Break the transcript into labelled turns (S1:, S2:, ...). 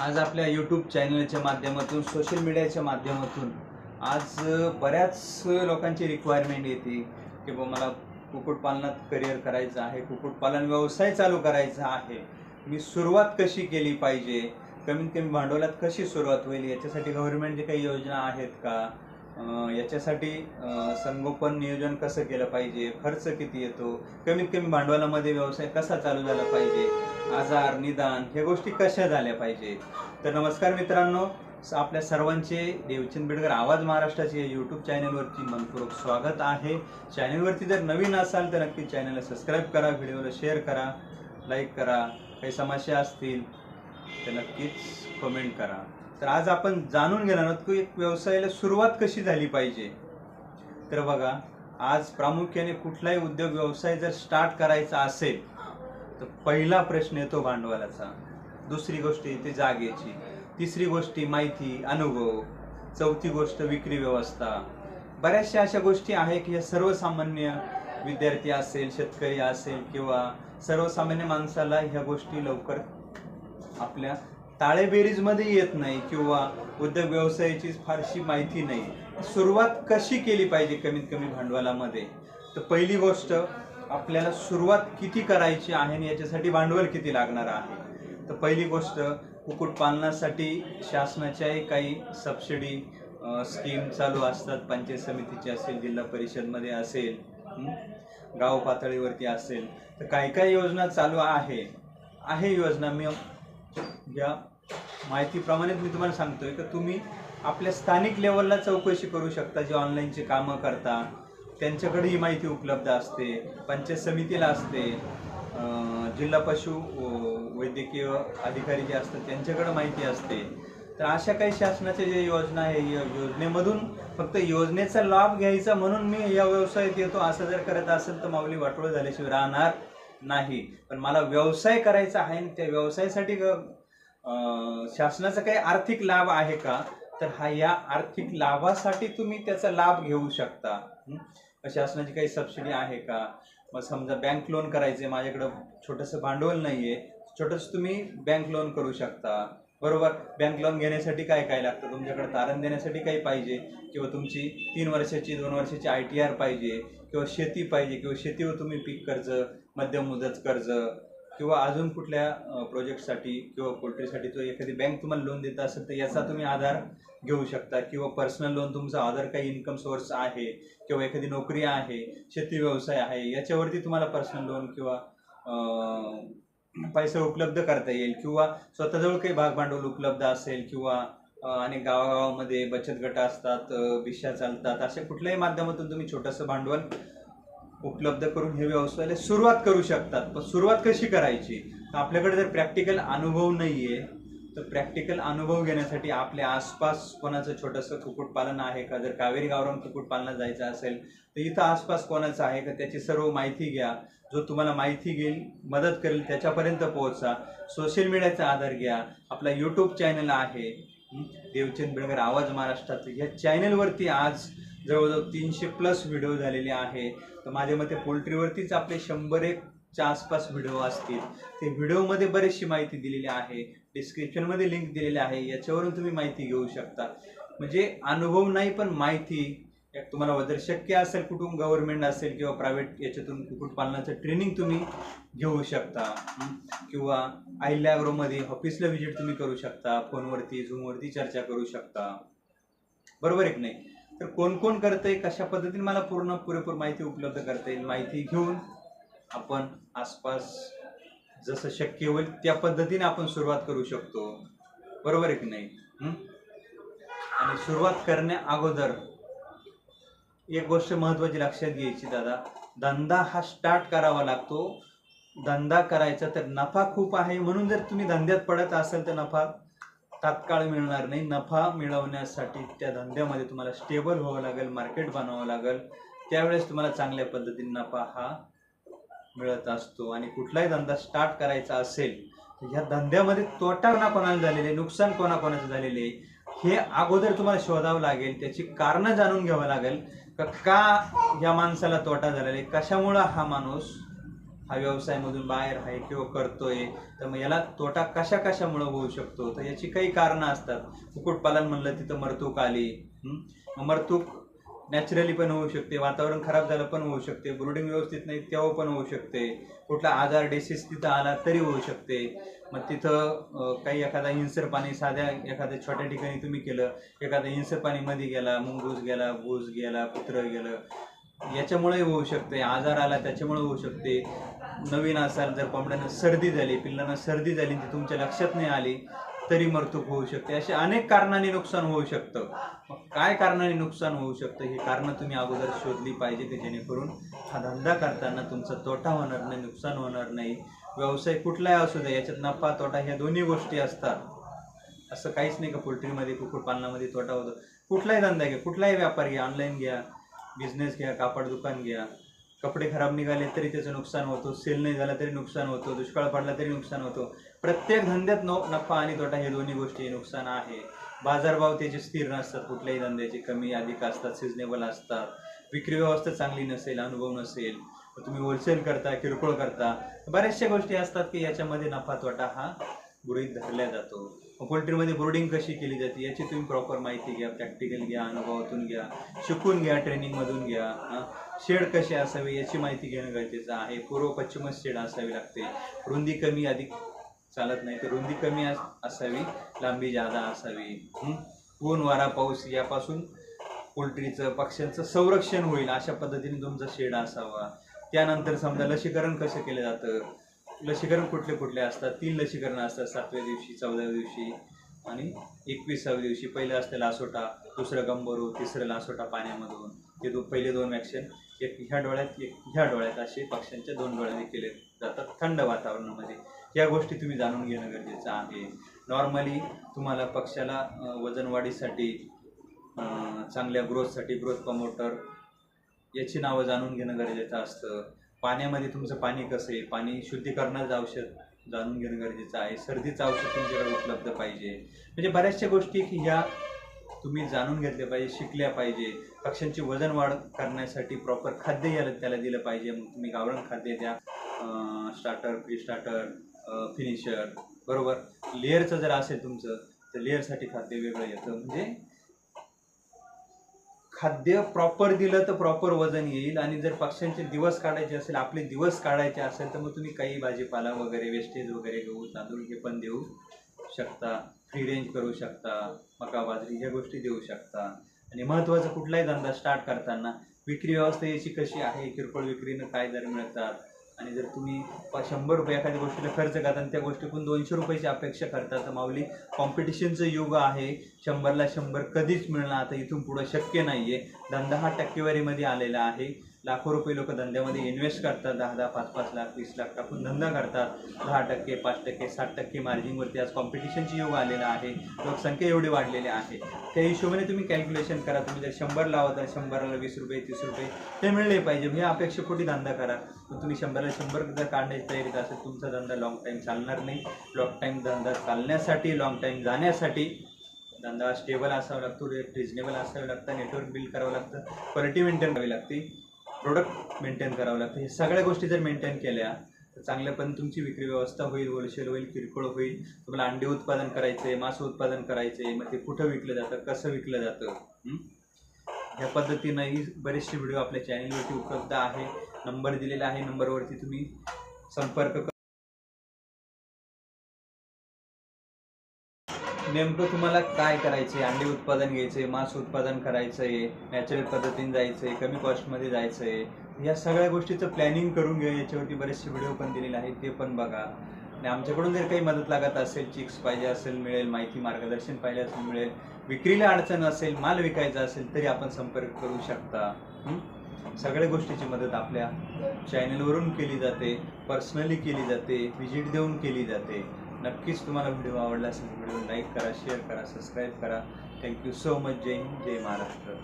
S1: आज आपल्या यूट्यूब चॅनलच्या माध्यमातून सोशल मीडियाच्या माध्यमातून आज बऱ्याच लोकांची रिक्वायरमेंट येते की बा मला कुक्कुटपालनात करिअर करायचं आहे कुक्कुटपालन व्यवसाय चालू करायचा आहे. मी सुरुवात कशी केली पाहिजे? कमीत कमी भांडवलात कशी सुरुवात होईल? याच्यासाठी गव्हर्नमेंटचे काही योजना आहेत का? याच्यासाठी संगोपन नियोजन कसं केलं पाहिजे? खर्च किती येतो? कमीत कमी भांडवलामध्ये व्यवसाय कसा चालू झाला पाहिजे? आजार निदान ह्या गोष्टी कशा झाल्या पाहिजे? तर नमस्कार मित्रांनो आपल्या सर्वांचे देवचंद बेडकर आवाज महाराष्ट्राचे यूट्यूब चॅनलवरती मनपूर्वक स्वागत आहे. चॅनलवरती जर नवीन असाल तर नक्की चॅनलला सबस्क्राईब करा व्हिडिओला शेअर करा लाईक करा. काही समस्या असतील तर नक्कीच कमेंट करा. तर आज आपण जाणून घेणार आहोत की एक व्यवसायाला सुरुवात कशी झाली पाहिजे. तर बघा आज प्रामुख्याने कुठलाही उद्योग व्यवसाय जर स्टार्ट करायचा असेल तर पहिला प्रश्न येतो भांडवलाचा. दुसरी गोष्ट येते जागेची. तिसरी गोष्टी माहिती अनुभव. चौथी गोष्ट विक्री व्यवस्था. बऱ्याचशा अशा गोष्टी आहे की या सर्वसामान्य विद्यार्थी असेल शेतकरी असेल किंवा सर्वसामान्य माणसाला ह्या गोष्टी लवकर आपल्या ताळेबेरीजमध्ये येत नाही किंवा उद्योग व्यवसायाची फारशी माहिती नाही. सुरुवात कशी केली पाहिजे कमीत कमी भांडवलामध्ये? तर पहिली गोष्ट आपल्याला सुरुवात किती करायची आहे आणि याच्यासाठी भांडवल किती लागणार आहे? तर पहिली गोष्ट कुक्कुटपालनासाठी शासनाच्याही काही सबसिडी स्कीम चालू असतात. पंचायत समितीची असेल जिल्हा परिषदमध्ये असेल गाव पातळीवरती असेल. तर काही काही योजना चालू आहे. आहे योजना. मी या माहितीप्रमाणेच मी तुम्हाला सांगतोय की तुम्ही आपल्या स्थानिक लेवलला चौकशी करू शकता जे ऑनलाईनची कामं करता त्यांच्याकडे ही माहिती उपलब्ध असते. पंचायत समितीला असते. जिल्हा पशु वैद्यकीय अधिकारी जे असतात त्यांच्याकडे माहिती असते. तर अशा काही शासनाच्या ज्या योजना आहे या योजनेमधून फक्त योजनेचा लाभ घ्यायचा म्हणून मी या व्यवसायात येतो. असं जर करत असेल तर माऊली वाटोळ झाल्याशिवाय राहणार. नाही. पण मला व्यवसाय करायचा आहे आणि त्या व्यवसायासाठी शासनाचा काही आर्थिक लाभ आहे का? तर हा या आर्थिक लाभासाठी तुम्ही त्याचा लाभ घेऊ शकता. शासनाची काही सबसिडी आहे का? मग समजा बँक लोन करायचे माझ्याकडं छोटंसं भांडवल नाहीये छोटंसं तुम्ही बँक लोन करू शकता. बरोबर? बँक लोन घेण्यासाठी काय काय लागतं? तुमच्याकडे तारण देण्यासाठी काही पाहिजे? किंवा तुमची तीन वर्षाची दोन वर्षाची आय टी आर पाहिजे? किंवा शेती पाहिजे? किंवा शेतीवर तुम्ही पीक कर्ज मध्यम मुदत कर्ज किंवा अजून कुठल्या प्रोजेक्टसाठी किंवा पोल्ट्रीसाठी तो एखादी बँक तुम्हाला लोन देत असेल तर याचा तुम्ही आधार घेऊ शकता. किंवा पर्सनल लोन तुमचा अदर काही इन्कम सोर्स आहे किंवा एखादी नोकरी आहे शेती व्यवसाय आहे याच्यावरती तुम्हाला पर्सनल लोन किंवा पैसे उपलब्ध करता येईल. किंवा स्वतःजवळ काही भाग भांडवल उपलब्ध असेल किंवा अनेक गावागावामध्ये बचत गट असतात भिशा चालतात अशा कुठल्याही माध्यमातून तुम्ही छोटंसं भांडवल उपलब्ध करून हे व्यवसायाला सुरुवात करू शकतात. पण सुरुवात कशी करायची? तर आपल्याकडे जर प्रॅक्टिकल अनुभव नाहीये तर प्रॅक्टिकल अनुभव घेण्यासाठी आपल्या आसपास कोणाचं छोटंसं कुक्कुटपालन आहे का? जर कावेरी गावरान कुक्कुटपालनात जायचं असेल तर इथं आसपास कोणाचं आहे का? त्याची सर्व माहिती घ्या. जो तुम्हाला माहिती घेईल मदत करेल त्याच्यापर्यंत पोहोचा. सोशल मीडियाचा आधार घ्या. आपला यूट्यूब चॅनल आहे. देवचंद बिडकर आवाज महाराष्ट्रात या चॅनलवरती आज जवळजवळ तीनशे प्लस व्हिडिओ झालेले आहे. तर माझ्या मते पोल्ट्रीवरतीच आपले शंभर एकच्या आसपास व्हिडिओ असतील. ते व्हिडिओमध्ये बरीचशी माहिती दिलेली आहे. डिस्क्रिप्शनमध्ये लिंक दिलेली आहे. याच्यावरून तुम्ही माहिती घेऊ शकता. म्हणजे अनुभव नाही पण माहिती तुम्हाला जर शक्य असेल कुठून गव्हर्नमेंट असेल किंवा प्रायव्हेट याच्यातून कुक्कुटपालनाचं ट्रेनिंग तुम्ही घेऊ शकता. किंवा आयल्या मध्ये ऑफिसला व्हिजिट तुम्ही करू शकता. फोनवरती झूमवरती चर्चा करू शकता. बरोबर एक नाही? तर कोण कोण करतंय कशा पद्धतीने मला पूर्ण पुरेपूर माहिती उपलब्ध करता येईल माहिती घेऊन आपण आसपास जसं शक्य होईल त्या पद्धतीने आपण सुरुवात करू शकतो. बरोबर आहे की नाही? आणि सुरुवात करण्या अगोदर एक गोष्ट महत्वाची लक्षात घ्यायची दादा धंदा हा स्टार्ट करावा लागतो. धंदा करायचा तर नफा खूप आहे म्हणून जर तुम्ही धंद्यात पडत असाल तर नफा तात्काळ मिळणार नाही. नफा मिळवण्यासाठी त्या धंद्यामध्ये तुम्हाला स्टेबल व्हावं लागेल मार्केट बनवावं लागेल. त्यावेळेस तुम्हाला चांगल्या पद्धतीने नफा हा मिळत असतो. आणि कुठलाही धंदा स्टार्ट करायचा असेल तर ह्या धंद्यामध्ये तोटा कोणा कोणाला झालेले नुकसान कोणाकोणाचं झालेले हे अगोदर तुम्हाला शोधावं लागेल. त्याची कारणं जाणून घ्यावं लागेल. का का या माणसाला तोटा झालेला आहे? कशामुळं हा माणूस हा व्यवसायामधून बाहेर आहे किंवा करतोय तर मग याला तोटा कशा कशामुळे होऊ शकतो? तर याची काही कारणं असतात. कुक्कुटपालन म्हणलं तिथं मरतूक आली. मरतूक नॅचरली पण होऊ शकते वातावरण खराब झालं पण होऊ शकते ब्रुडिंग व्यवस्थित नाही तेव्हा पण होऊ शकते कुठला आजार डिसीज तिथं आला तरी होऊ शकते. मग तिथं काही एखादा हिंसर पाणी साध्या एखाद्या छोट्या ठिकाणी तुम्ही केलं एखादा हिंसर पाणी मध्ये गेला मुंगूस गेला घूस गेला कुत्र गेलं याच्यामुळे होऊ शकते आजार आला त्याच्यामुळे होऊ शकते. नवीन असाल जर कोंबड्यांना सर्दी झाली पिल्लांना सर्दी झाली ती तुमच्या लक्षात नाही आली तरी मरतूक होऊ शकते. असे अनेक कारणांनी नुकसान होऊ शकतं. मग काय कारणाने नुकसान होऊ शकतं ही कारणं तुम्ही अगोदर शोधली पाहिजे की जेणेकरून हा धंदा करताना तुमचा तोटा होणार नाही नुकसान होणार नाही. व्यवसाय कुठलाही असू दे याच्यात नफा तोटा ह्या दोन्ही गोष्टी असतात. असं काहीच नाही का पोल्ट्रीमध्ये कुक्कुटपालनामध्ये तोटा होतो. कुठलाही धंदा घ्या कुठलाही व्यापार घ्या ऑनलाईन घ्या. बिझनेस घ्या कापड दुकान घ्या. कपडे खराब निघाले तरी त्याचं नुकसान होतो सेल नाही झाला तरी नुकसान होतो दुष्काळ पडला तरी नुकसान होतो. प्रत्येक धंद्यात नो नफा आणि तोटा हे दोन्ही गोष्टी नुकसान आहे. बाजारभाव त्याचे स्थिर नसतात कुठल्याही धंद्याचे कमी अधिक असतात सिजनेबल असतात. विक्री व्यवस्था चांगली नसेल अनुभव नसेल तुम्ही होलसेल करता किरकोळ करता. बऱ्याचशा गोष्टी असतात की याच्यामध्ये नफा तोटा हा गृहीत धरला जातो. पोल्ट्रीमध्ये ब्रोडिंग कशी केली जाते याची तुम्ही प्रॉपर माहिती घ्या प्रॅक्टिकल घ्या अनुभवातून घ्या शिकून घ्या ट्रेनिंगमधून घ्या हां. शेड कसे असावे याची माहिती घेणं गरजेचं आहे. पूर्व पश्चिमच शेड असावी लागते. रुंदी कमी अधिक चालत नाही तर रुंदी कमी अस- असावी लांबी जादा असावी. ऊन वारा पाऊस यापासून पोल्ट्रीचं पक्ष्यांचं संरक्षण होईल अशा पद्धतीने तुमचा शेड असावा. त्यानंतर समजा लसीकरण कसं केलं जातं? लसीकरण कुठले कुठले असतात? तीन लसीकरण असतात सातव्या दिवशी चौदाव्या दिवशी आणि एकविसाव्या दिवशी. पहिलं असतं लासोटा दुसरं गंबरू तिसरं लासोटा पाण्यामधून. ते दो पहिले दोन वॅक्सिन एक ह्या डोळ्यात एक ह्या डोळ्यात असे पक्ष्यांच्या दोन डोळ्याने केले जातात थंड वातावरणामध्ये. या गोष्टी तुम्ही जाणून घेणं गरजेचं आहे. नॉर्मली तुम्हाला पक्षाला वजनवाढीसाठी चांगल्या ग्रोथसाठी ग्रोथ प्रमोटर याची नावं जाणून घेणं गरजेचं असतं. पाण्यामध्ये तुमचं पाणी कसं आहे? पाणी शुद्धीकरणाचं औषध जाणून घेणं गरजेचं आहे. सर्दीचं औषध तुमच्याकडे उपलब्ध पाहिजे. म्हणजे बऱ्याचशा गोष्टी की ह्या तुम्ही जाणून घेतल्या पाहिजे शिकल्या पाहिजे. पक्ष्यांची वजन वाढ करण्यासाठी प्रॉपर खाद्य याला त्याला दिलं पाहिजे. मग तुम्ही गावरान खाद्य द्या. स्टार्टर प्री स्टार्टर फिनिशर बरोबर? लेअरचं जर असेल तुमचं तर लेअरसाठी खाद्य वेगळं येतं. म्हणजे खाद्य प्रॉपर दिलं तर प्रॉपर वजन येईल. आणि जर पक्ष्यांचे दिवस काढायचे असेल आपले दिवस काढायचे असेल तर मग तुम्ही काही भाजीपाला वगैरे वेस्टेज वगैरे गहू तांदूळ हे पण देऊ शकता. फ्री रेंज करू शकता. मका बाजरी ह्या गोष्टी देऊ शकता. आणि महत्त्वाचं कुठलाही धंदा स्टार्ट करताना विक्री व्यवस्था याची कशी आहे किरकोळ विक्रीनं काय दर मिळतात आणि जर तुम्ही शंभर रुपये एखाद्या गोष्टीला खर्च करता आणि त्या गोष्टीतून दोनशे रुपयाची अपेक्षा करता तर माऊली कॉम्पिटिशनचं युग आहे. शंभरला शंभर कधीच मिळणार आता इथून पुढं शक्य नाही आहे धंदा हा टक्केवारीमध्ये आलेला आहे. लाखो रुपये लोक धंद्यामध्ये इन्व्हेस्ट करतात. दहा दहा पाच पाच लाख वीस लाख टाकून धंदा करतात. दहा टक्के पाच टक्के साठ टक्के मार्जिनवरती आज कॉम्पिटिशनची योग आलेला आहे. लोकसंख्या एवढी वाढलेली आहे. त्या हिशोबाने तुम्ही कॅल्क्युलेशन करा. तुम्ही जर शंभर लावतात शंभरला वीस रुपये तीस रुपये ते मिळले पाहिजे. हे अपेक्षेपोटी धंदा करा. मग तुम्ही शंभरला शंभर जर काढण्याची तयारीत असेल तुमचा धंदा लॉंग टाईम चालणार नाही. लॉंग टाईम धंदा चालण्यासाठी लॉंग टाईम जाण्यासाठी धंदा स्टेबल असावा लागतो. रेट रिजनेबल असावं लागतं. नेटवर्क बिल्ड करावं लागतं. क्वालिटी मेंटेन करावी लागते. प्रोडक्ट मेंटेन करावं लागतं. हे सगळ्या गोष्टी जर मेंटेन केल्या तर चांगल्यापणे तुमची विक्री व्यवस्था होईल होलसेल होईल किरकोळ होईल. तुम्हाला अंडे उत्पादन करायचे मास उत्पादन करायचे मग ते कुठं विकलं जातं कसं विकलं जातं ह्या पद्धतीनंही बरेचसे व्हिडिओ आपल्या चॅनलवरती उपलब्ध आहे. नंबर दिलेला आहे नंबरवरती तुम्ही संपर्क नेमकं तुम्हाला काय करायचंय? अंडे उत्पादन घ्यायचंय मांस उत्पादन करायचंय नॅचरल पद्धतीने जायचंय कमी कॉस्टमध्ये जायचंय. या सगळ्या गोष्टीचं प्लॅनिंग करून घ्या. याच्यावरती बरेचसे व्हिडिओ पण दिलेले आहेत ते पण बघा. आणि आमच्याकडून जर काही मदत लागत असेल चिक्स पाहिजे असेल मिळेल माहिती मार्गदर्शन पाहिजे असेल मिळेल विक्रीला अडचण असेल माल विकायचा असेल तरी आपण संपर्क करू शकता. सगळ्या गोष्टीची मदत आपल्या चॅनलवरून केली जाते पर्सनली केली जाते व्हिजिट देऊन केली जाते. नक्कीच तुम्हाला व्हिडिओ आवडला असेल व्हिडिओ लाईक करा शेअर करा सबस्क्राईब करा. थँक्यू सो मच जय हिंद जय महाराष्ट्र.